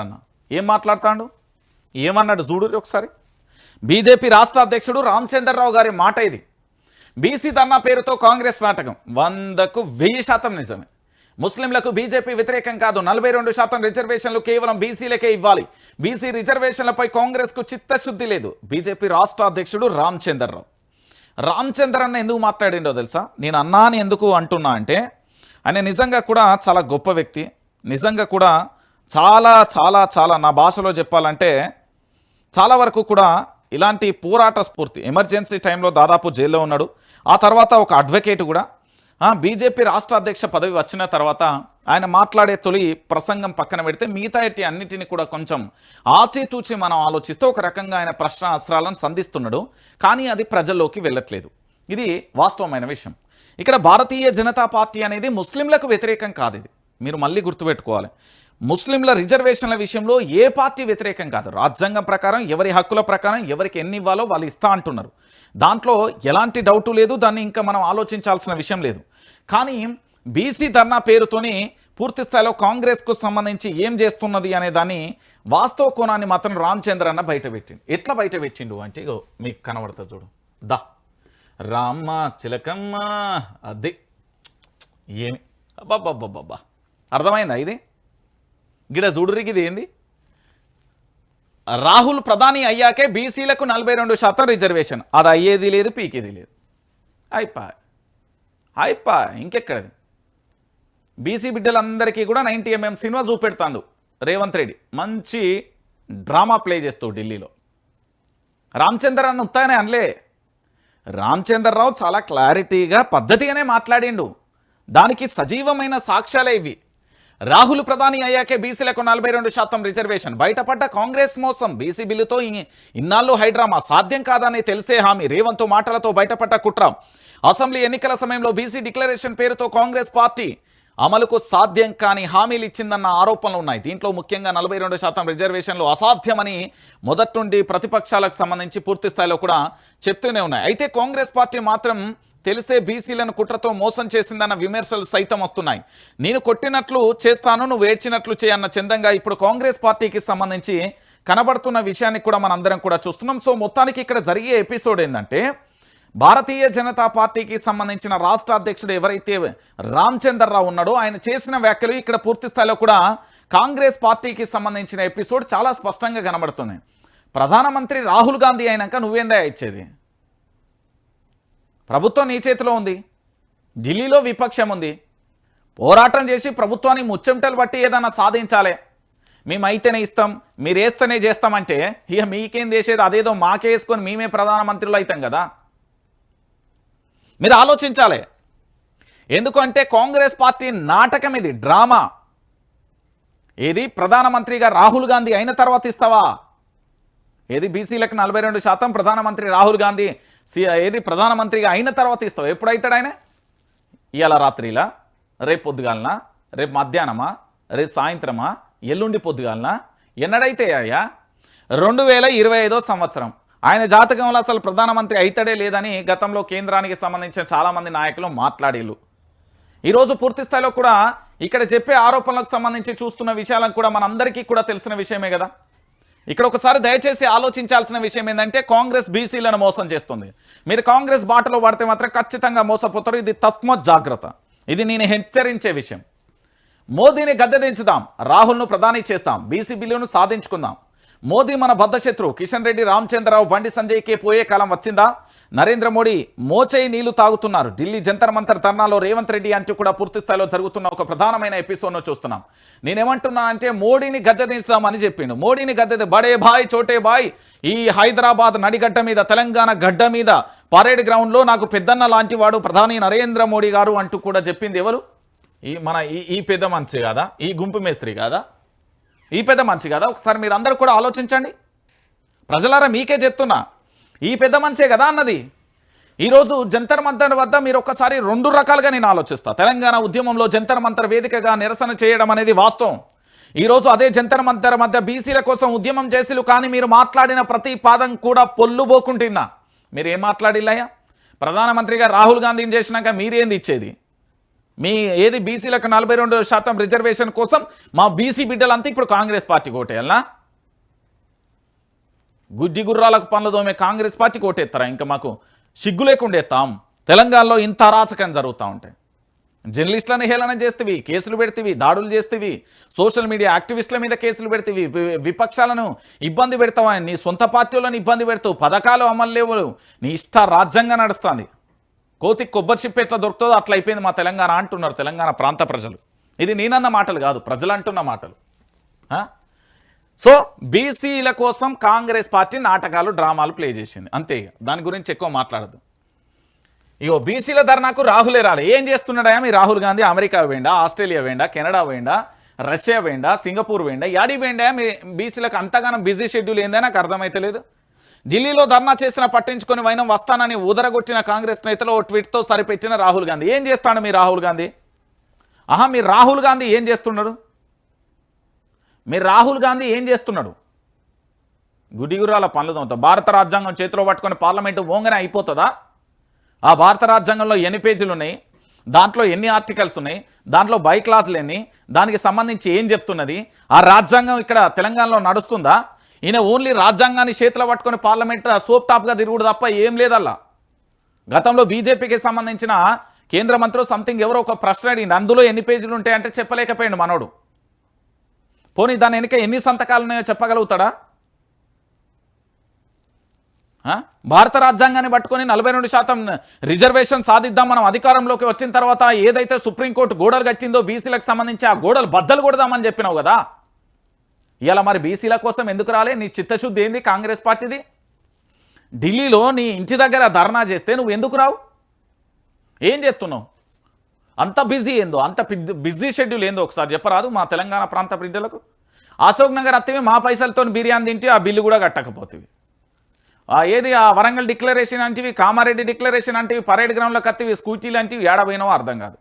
అన్న. ఏం మాట్లాడతాడు? ఏమన్నాడు? చూడు ఒకసారి. బీజేపీ రాష్ట్ర అధ్యక్షుడు రామచంద్రరావు గారి మాట ఇది. బీసీ ధర్నా పేరుతో కాంగ్రెస్ నాటకం. వందకు వెయ్యి శాతం నిజమే. ముస్లింలకు బీజేపీ వ్యతిరేకం కాదు. నలభై రెండు శాతం రిజర్వేషన్లు కేవలం బీసీలకే ఇవ్వాలి. బీసీ రిజర్వేషన్లపై కాంగ్రెస్కు చిత్తశుద్ధి లేదు. బీజేపీ రాష్ట్ర అధ్యక్షుడు రామచంద్రరావు. రామచంద్ర అన్న ఎందుకు మాట్లాడిండో తెలుసా? నేను అన్నాని ఎందుకు అంటున్నా అంటే ఆయన నిజంగా కూడా చాలా గొప్ప వ్యక్తి. నిజంగా కూడా చాలా చాలా చాలా నా భాషలో చెప్పాలంటే చాలా వరకు కూడా ఇలాంటి పోరాట స్ఫూర్తి ఎమర్జెన్సీ టైంలో దాదాపు జైల్లో ఉన్నాడు. ఆ తర్వాత ఒక అడ్వకేట్ కూడా బీజేపీ రాష్ట్ర అధ్యక్ష పదవి వచ్చిన తర్వాత ఆయన మాట్లాడే తొలి ప్రసంగం పక్కన పెడితే మిగతా ఇట్టి అన్నిటిని కూడా కొంచెం ఆచితూచి మనం ఆలోచిస్తే ఒక రకంగా ఆయన ప్రశ్న అస్త్రాలను సంధిస్తున్నాడు. కానీ అది ప్రజల్లోకి వెళ్ళట్లేదు. ఇది వాస్తవమైన విషయం. ఇక్కడ భారతీయ జనతా పార్టీ అనేది ముస్లింలకు వ్యతిరేకం కాదు ఇది. మీరు మళ్ళీ గుర్తుపెట్టుకోవాలి. ముస్లింల రిజర్వేషన్ల విషయంలో ఏ పార్టీ వ్యతిరేకం కాదు. రాజ్యాంగం ప్రకారం ఎవరి హక్కుల ప్రకారం ఎవరికి ఎన్ని ఇవ్వాలో వాళ్ళు ఇస్తా అంటున్నారు. దాంట్లో ఎలాంటి డౌటు లేదు దాన్ని ఇంకా మనం ఆలోచించాల్సిన విషయం లేదు. కానీ బీసీ ధర్నా పేరుతోని పూర్తి స్థాయిలో కాంగ్రెస్కు సంబంధించి ఏం చేస్తున్నది అనే దాన్ని వాస్తవ కోణాన్ని మాత్రం రామచంద్ర అన్న బయట పెట్టిండు. ఎట్లా బయట పెట్టిండు అంటే మీకు కనబడతా చూడు. దా. రామ్మ చిలకమ్మ అది. ఏమి? అబ్బాబ్బాబ్బా అర్థమైందా ఇది? గిడ చూడురికి ఇది ఏంది? రాహుల్ ప్రధాని అయ్యాకే బీసీలకు నలభై రెండు శాతం రిజర్వేషన్. అది అయ్యేది లేదు పీకేది లేదు. అయిపా. అయిపా ఇంకెక్కడది? బీసీ బిడ్డలందరికీ కూడా నైంటీ ఎంఎం సినిమా చూపెడతాడు రేవంత్ రెడ్డి. మంచి డ్రామా ప్లే చేస్తూ ఢిల్లీలో. రామచంద్ర అన్న ఉత్తానే అనలే. రామచంద్రరావు చాలా క్లారిటీగా పద్ధతిగానే మాట్లాడిండు. దానికి సజీవమైన సాక్ష్యాలే ఇవి. రాహుల్ ప్రధాని అయ్యాకే బీసీలకు నలభై రెండు శాతం రిజర్వేషన్. బయటపడ్డ కాంగ్రెస్ మోసం. బీసీ బిల్లుతో ఇన్నాళ్ళు హైడ్రామా సాధ్యం కాదని తెలిసే హామీ. రేవంత్ మాటలతో బయటపడ్డ కుట్ర. అసెంబ్లీ ఎన్నికల సమయంలో బీసీ డిక్లరేషన్ పేరుతో కాంగ్రెస్ పార్టీ అమలుకు సాధ్యం కాని హామీలు ఇచ్చిందన్న ఆరోపణలు ఉన్నాయి. దీంట్లో ముఖ్యంగా నలభై రెండు శాతం రిజర్వేషన్లు అసాధ్యమని మొదటి నుండి ప్రతిపక్షాలకు సంబంధించి పూర్తి స్థాయిలో కూడా చెప్తూనే ఉన్నాయి. అయితే కాంగ్రెస్ పార్టీ మాత్రం తెలిస్తే బీసీలను కుట్రతో మోసం చేసిందన్న విమర్శలు సైతం వస్తున్నాయి. నేను కొట్టినట్లు చేస్తాను నువ్వు ఏడ్చినట్లు చేయన్న చందంగా ఇప్పుడు కాంగ్రెస్ పార్టీకి సంబంధించి కనబడుతున్న విషయాన్ని కూడా మనందరం కూడా చూస్తున్నాం. సో మొత్తానికి ఇక్కడ జరిగే ఎపిసోడ్ ఏంటంటే భారతీయ జనతా పార్టీకి సంబంధించిన రాష్ట్ర అధ్యక్షుడు ఎవరైతే రామచంద్రరావు ఉన్నాడో ఆయన చేసిన వ్యాఖ్యలు ఇక్కడ పూర్తి స్థాయిలో కూడా కాంగ్రెస్ పార్టీకి సంబంధించిన ఎపిసోడ్ చాలా స్పష్టంగా కనబడుతుంది. ప్రధానమంత్రి రాహుల్ గాంధీ అయినాక నువ్వేందా ఇచ్చేది? ప్రభుత్వం నీ చేతిలో ఉంది. ఢిల్లీలో విపక్షం ఉంది. పోరాటం చేసి ప్రభుత్వాన్ని ముచ్చెమటలు బట్టి ఏదైనా సాధించాలి. మేము అయితేనే ఇస్తాం మీరు వేస్తేనే చేస్తామంటే ఇక మీకేం చేసేది? అదేదో మాకే వేసుకొని మేమే ప్రధానమంత్రులు అవుతాం కదా. మీరు ఆలోచించాలి. ఎందుకంటే కాంగ్రెస్ పార్టీ నాటకం ఇది డ్రామా. ఏది? ప్రధానమంత్రిగా రాహుల్ గాంధీ అయిన తర్వాత ఇస్తావా? ఏది బీసీలకు నలభై రెండు శాతం ప్రధానమంత్రి రాహుల్ గాంధీ సి- ఏది ప్రధానమంత్రిగా అయిన తర్వాత ఇస్తావు? ఎప్పుడైతాడు ఆయన? ఇవాళ రాత్రిలా? రేపు పొద్దుగాలనా? రేపు మధ్యాహ్నమా? రేపు సాయంత్రమా? ఎల్లుండి పొద్దుగాలనా? ఎన్నడైతే అయ్యా? రెండు వేల ఇరవై ఐదో సంవత్సరం. ఆయన జాతకంలో అసలు ప్రధానమంత్రి అయితడే లేదని గతంలో కేంద్రానికి సంబంధించిన చాలామంది నాయకులు మాట్లాడేళ్ళు ఈరోజు పూర్తి స్థాయిలో కూడా ఇక్కడ చెప్పే ఆరోపణలకు సంబంధించి చూస్తున్న విషయాలను కూడా మనందరికీ కూడా తెలిసిన విషయమే కదా. ఇక్కడ ఒకసారి దయచేసి ఆలోచించాల్సిన విషయం ఏంటంటే కాంగ్రెస్ బీసీలను మోసం చేస్తుంది. మీరు కాంగ్రెస్ బాటలో పడితే మాత్రం ఖచ్చితంగా మోసపోతారు. ఇది తస్మత్ జాగ్రత్త. ఇది నేను హెచ్చరించే విషయం. మోదీని గద్దెదించుదాం రాహుల్ను ప్రధాని చేస్తాం. బీసీ బిల్లును సాధించుకుందాం. మోదీ మన బద్దశత్రు కిషన్ రెడ్డి రామచంద్రరావు బండి సంజయ్కే పోయే కాలం వచ్చిందా? నరేంద్ర మోడీ మోచేయి నీళ్ళు తాగుతున్నారు. ఢిల్లీ జంతర్ మంతర్ ధర్నాలో రేవంత్ రెడ్డి అంటూ కూడా పూర్తి స్థాయిలో జరుగుతున్న ఒక ప్రధానమైన ఎపిసోడ్ను చూస్తున్నాం. నేనేమంటున్నా అంటే మోడీని గద్దెదించుదామని చెప్పిండు. మోడీని గద్దెది బడే బాయ్ చోటే బాయ్. ఈ హైదరాబాద్ నడిగడ్డ మీద తెలంగాణ గడ్డ మీద పరేడ్ గ్రౌండ్లో నాకు పెద్దన్న లాంటి వాడు ప్రధాని నరేంద్ర మోడీ గారు అంటూ కూడా చెప్పింది ఎవరు? ఈ మన ఈ ఈ పెద్ద మనిషి కాదా? ఈ గుంపు మేస్త్రి కాదా? ఈ పెద్ద మనిషి కాదా? ఒకసారి మీరు అందరూ కూడా ఆలోచించండి. ప్రజలారా మీకే చెప్తున్నా. ఈ పెద్ద మనిషే కదా అన్నది. ఈరోజు జంతర్ మంతర్ వద్ద మీరు ఒక్కసారి రెండు రకాలుగా నేను ఆలోచిస్తా. తెలంగాణ ఉద్యమంలో జంతర్ మంతర్ వేదికగా నిరసన చేయడం అనేది వాస్తవం. ఈరోజు అదే జంతర్ మంతర్ మధ్య బీసీల కోసం ఉద్యమం చేసిలు కానీ మీరు మాట్లాడిన ప్రతి పాదం కూడా పొల్లుబోకుంటున్నా మీరు ఏం మాట్లాడిల్లయ్యా? ప్రధానమంత్రిగా రాహుల్ గాంధీని చేసినాక మీరేంది ఇచ్చేది? మీ ఏది బీసీలకు నలభై రెండు శాతం రిజర్వేషన్ కోసం మా బీసీ బిడ్డలంతా ఇప్పుడు కాంగ్రెస్ పార్టీ కోటేయాలనా గుడ్డి గుర్రాలకు పనులు దోమే కాంగ్రెస్ పార్టీ కోటెత్తారా? ఇంకా మాకు సిగ్గు లేకుండా ఎత్తాం తెలంగాణలో ఇంత అరాచకం జరుగుతూ ఉంటాయి జర్నలిస్టులను హేళన చేస్తేవి కేసులు పెడితేవి దాడులు చేస్తేవి. సోషల్ మీడియా యాక్టివిస్టుల మీద కేసులు పెడితేవి. వి- విపక్షాలను ఇబ్బంది పెడతావా? నీ సొంత పార్టీలను ఇబ్బంది పెడతావు. పథకాలు అమలు లేవు. నీ ఇష్ట రాజ్యంగా నడుస్తుంది. కోతి కొబ్బరి చిప్ప ఎట్లా దొరుకుతుందో అట్లా అయిపోయింది మా తెలంగాణ అంటున్నారు తెలంగాణ ప్రాంత ప్రజలు. ఇది నేనన్న మాటలు కాదు ప్రజలు అంటున్న మాటలు సో బీసీల కోసం కాంగ్రెస్ పార్టీ నాటకాలు డ్రామాలు ప్లే చేసింది. అంతే దాని గురించి ఎక్కువ మాట్లాడదు ఇగో బీసీల ధర్నాకు రాహులే రాలే. ఏం చేస్తున్నాడా మీ రాహుల్ గాంధీ అమెరికా వేయండా ఆస్ట్రేలియా వేయండా కెనడా వేయండా రష్యా వేయండా సింగపూర్ వేయండా యాడి వేయండా మీ బీసీలకు అంతగానం బిజీ షెడ్యూల్ ఏందా నాకు అర్థమైతలేదు. ఢిల్లీలో ధర్నా చేసిన పట్టించుకొని వైనం వస్తానని ఉదరగొట్టిన కాంగ్రెస్ నేతలు ఓ ట్వీట్తో సరిపెట్టిన రాహుల్ గాంధీ. ఏం చేస్తాడు మీ రాహుల్ గాంధీ? ఆహా మీ రాహుల్ గాంధీ ఏం చేస్తున్నాడు? మీరు రాహుల్ గాంధీ ఏం చేస్తున్నాడు? గుడిగురాల పనులు తోముతా. భారత రాజ్యాంగం చేతిలో పట్టుకొని పార్లమెంటు ఓంగనే అయిపోతుందా? ఆ భారత రాజ్యాంగంలో ఎన్ని పేజీలు ఉన్నాయి? దాంట్లో ఎన్ని ఆర్టికల్స్ ఉన్నాయి? దాంట్లో బై క్లాసులు ఎన్ని దానికి సంబంధించి ఏం చెప్తున్నది? ఆ రాజ్యాంగం ఇక్కడ తెలంగాణలో నడుస్తుందా? ఈయన ఓన్లీ రాజ్యాంగాన్ని చేతిలో పట్టుకొని పార్లమెంట్ సోప్ టాప్గా తిరుగుడు తప్ప ఏం లేదల్లా. గతంలో బీజేపీకి సంబంధించిన కేంద్ర మంత్రులు సంథింగ్ ఎవరో ఒక ప్రశ్న అడిగింది అందులో ఎన్ని పేజీలు ఉంటాయంటే చెప్పలేకపోయాడు మనోడు. పోనీ దాని వెనుక ఎన్ని సంతకాలు ఉన్నాయో చెప్పగలుగుతాడా? భారత రాజ్యాంగాన్ని పట్టుకొని నలభై రెండు శాతం రిజర్వేషన్ సాధిద్దాం మనం అధికారంలోకి వచ్చిన తర్వాత ఏదైతే సుప్రీంకోర్టు గోడలు గచ్చిందో బీసీలకు సంబంధించి ఆ గోడలు బద్దలు కొడదామని చెప్పినావు కదా? ఇలా మరి బీసీల కోసం ఎందుకు రాలే? నీ చిత్తశుద్ధి ఏంది కాంగ్రెస్ పార్టీది? ఢిల్లీలో నీ ఇంటి దగ్గర ధర్నా చేస్తే నువ్వు ఎందుకు రావు? ఏం చేస్తున్నావు? అంత బిజీ ఏందో అంత బిజీ షెడ్యూల్ ఏందో ఒకసారి చెప్పరాదు మా తెలంగాణ ప్రాంత ప్రజలకు అశోక్ నగర్ అత్తవి మా పైసలతో బిర్యానీ తింటే ఆ బిల్లు కూడా కట్టకపోతుంది ఏది ఆ వరంగల్ డిక్లరేషన్ అంటివి కామారెడ్డి డిక్లరేషన్ అంటివి పరేడ్ గ్రౌండ్లో కత్తివి స్కూటీలు అంటివి ఏడబోయినవో అర్థం కాదు.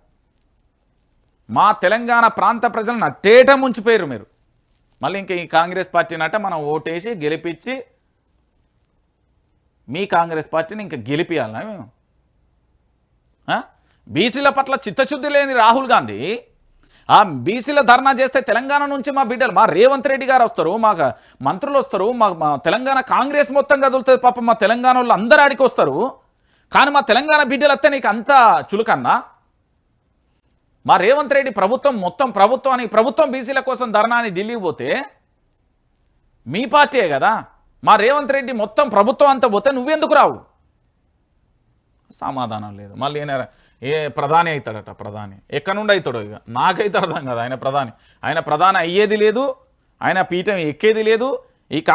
మా తెలంగాణ ప్రాంత ప్రజలను అట్టేట ముంచిపోయారు మీరు. మళ్ళీ ఇంకా ఈ కాంగ్రెస్ పార్టీని అంటే మనం ఓటేసి గెలిపించి మీ కాంగ్రెస్ పార్టీని ఇంకా గెలిపియాలనా మేము? బీసీల పట్ల చిత్తశుద్ధి లేని రాహుల్ గాంధీ ఆ బీసీల ధర్నా చేస్తే తెలంగాణ నుంచి మా బిడ్డలు మా రేవంత్ రెడ్డి గారు వస్తారు మా మంత్రులు వస్తారు మా మా తెలంగాణ కాంగ్రెస్ మొత్తం కదులుతుంది పాప మా తెలంగాణ వాళ్ళు అందరు ఆడికి వస్తారు. కానీ మా తెలంగాణ బిడ్డలు వస్తే నీకు అంత చులుకన్నా? మా రేవంత్ రెడ్డి ప్రభుత్వం మొత్తం ప్రభుత్వానికి ప్రభుత్వం బీసీల కోసం ధర్నా అని ఢిల్లీకి పోతే మీ పార్టీయే కదా. మా రేవంత్ రెడ్డి మొత్తం ప్రభుత్వం అంతా పోతే నువ్వెందుకు రావు? సమాధానం లేదు. మళ్ళీ ఈయన ఏ ప్రధాని అవుతాడట ప్రధాని. ఎక్కడి నుండి అవుతాడో ఇక నాకైతే అర్థం కదా. ఆయన ప్రధాని. ఆయన ప్రధాని అయ్యేది లేదు ఆయన పీఠం ఎక్కేది లేదు ఈ కా-